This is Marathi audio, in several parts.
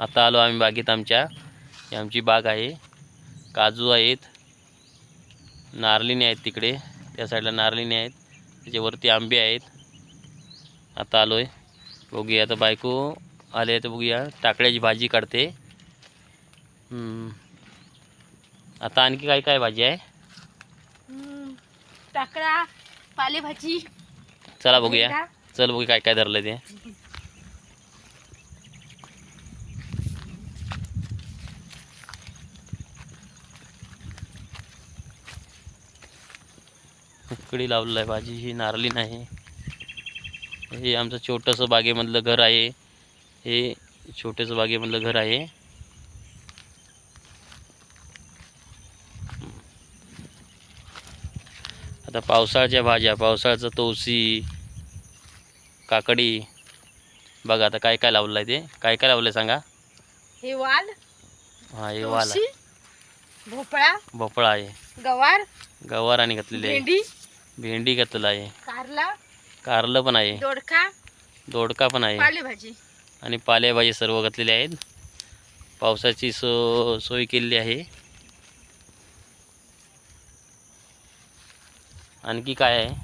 आता आलो आम्ही बागेत आमच्या. आमची बाग आहे. काजू आहेत. नारळीने आहेत तिकडे. त्या साईडला नारळीने आहेत. त्याच्यावरती आंबे आहेत. आता आलो आहे बघूया आता बायको आले तर बघूया. टाकळ्याची भाजी काढते. आता आणखी काय काय भाजी आहे? टाकळा पालेभाजी. चला बघूया. चल बघूया काय काय धरलं ते. उकडी लावलेलं आहे भाजी ही नारळी नाही. हे आमचं छोटंसं बागेमधलं घर आहे. हे छोटंसं बागेमधलं घर आहे. आता पावसाळ्याच्या भाज्या पावसाळ्याचं तवसी काकडी. बघा आता काय काय लावलं आहे ते. काय काय लावलं आहे सांगा? हे वाल हा हे वाल भोपळा भोपळा आहे. गवार गवार आणि घातलेली आहे. भेंडी घातलेलं आहे. कारला. कारलं पण आहे. दोडका. दोडका पण आहे. पालेभाजी. आणि पालेभाजी सर्व घातलेले आहेत. पावसाची सो सोय केलेली आहे. आणखी काय आहे?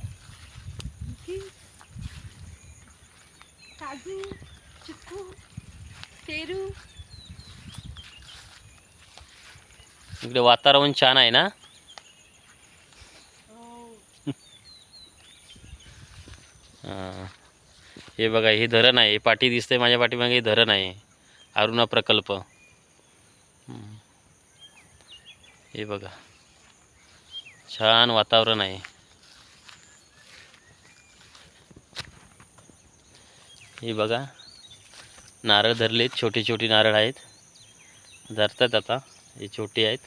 काजू चिकू पेरू. इकडे वातावरण छान आहे ना? हां. हे बघा हे धरण आहे. पाठी दिसते माझ्या पाठीमागे हे धरण आहे. अरुणा प्रकल्प. हे बघा. छान वातावरण आहे. हे बघा. नारळ धरले छोटे छोटे नारळ आहेत. धरतात आता. हे छोटे आहेत.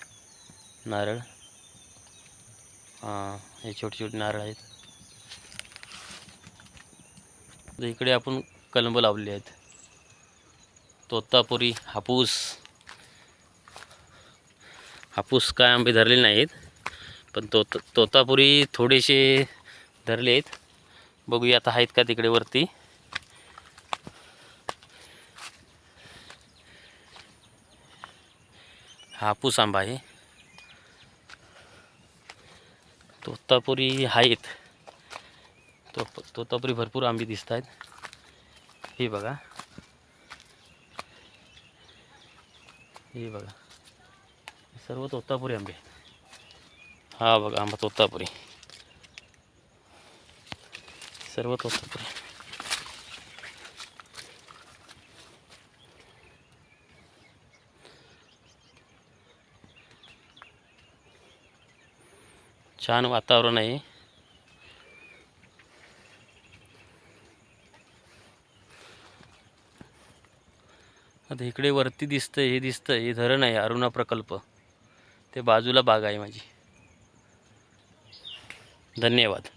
नारळ. हां हे छोटे छोटे नारळ आहेत. तर इकडे आपण कलंब लावले आहेत. तोतापुरी हापूस. हापूस काय आंबे धरले नाहीत पण तोत तोतापुरी थोडेसे धरले आहेत. बघूया आता आहेत का तिकडे वरती. हापूस आंबा आहे. तोतापुरी आहेत. तो तोतापुरी भरपूर आंबे दिसत आहेत हे बघा. हे बघा. सर्व तोतापुरी आंबे. हा बघा आंबा तोतापुरी. सर्व तोतापुरी. छान वातावरण आहे. आता इकडे वरती दिसतं हे दिसतं हे धरण आहे अरुणा प्रकल्प. ते बाजूला बाग आहे माझी. धन्यवाद.